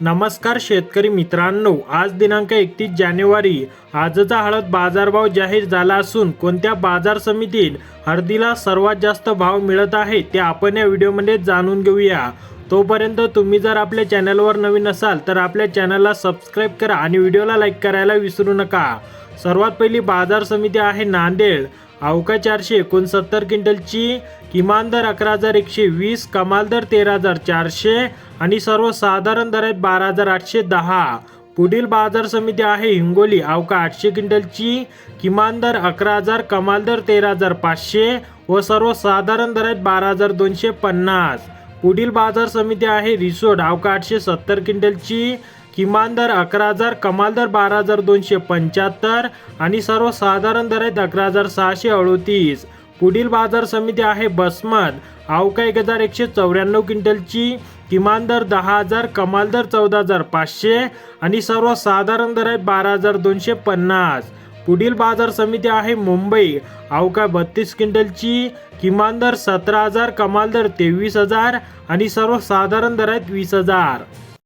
नमस्कार शेतकरी मित्रांनो आज दिनांक एकतीस जानेवारी. आजचा हळद बाजारभाव जाहीर झाला असून कोणत्या बाजार समितीत हळदीला सर्वात जास्त भाव मिळत आहे ते आपण या व्हिडिओमध्ये जाणून घेऊया. तोपर्यंत तुम्ही जर आपल्या चॅनलवर नवीन असाल तर आपल्या चॅनलला सबस्क्राईब करा आणि व्हिडिओला लाईक करायला विसरू नका. सर्वात पहिली बाजार समिती आहे नांदेड. अवका चारशे एकोणसत्तर क्विंटलची किमान दर अकरा हजार एकशे वीस कमाल दर तेरा हजार चारशे आणि सर्वसाधारण दर आहेत बारा हजार आठशे दहा. पुढील बाजार समिती आहे हिंगोली. अवका आठशे क्विंटलची किमान दर अकरा हजार कमाल दर तेरा हजार पाचशे व सर्वसाधारण दर आहेत बारा हजार दोनशे पन्नास. पुढील बाजार समिती आहे रिसोड. अवका आठशे सत्तर क्विंटलची किमान दर अकरा हजार कमाल दर बारा हजार दोनशे पंच्याहत्तर आणि सर्वसाधारण दर आहेत अकरा हजार सहाशे अडोतीस. पुढील बाजार समिती आहे बसमत. अवका एक हजार एकशे चौऱ्याण्णव क्विंटलची. किमान दर दहा हजार कमाल दर चौदा हजार पाचशे आणि सर्वसाधारण दर आहेत बारा हजार दोनशे पन्नास. पुढील बाजार समिती आहे मुंबई. अवका बत्तीस क्विंटलची. किमान दर सतरा हजार कमाल दर तेवीस हजार आणि सर्वसाधारण दर आहेत वीस हजार.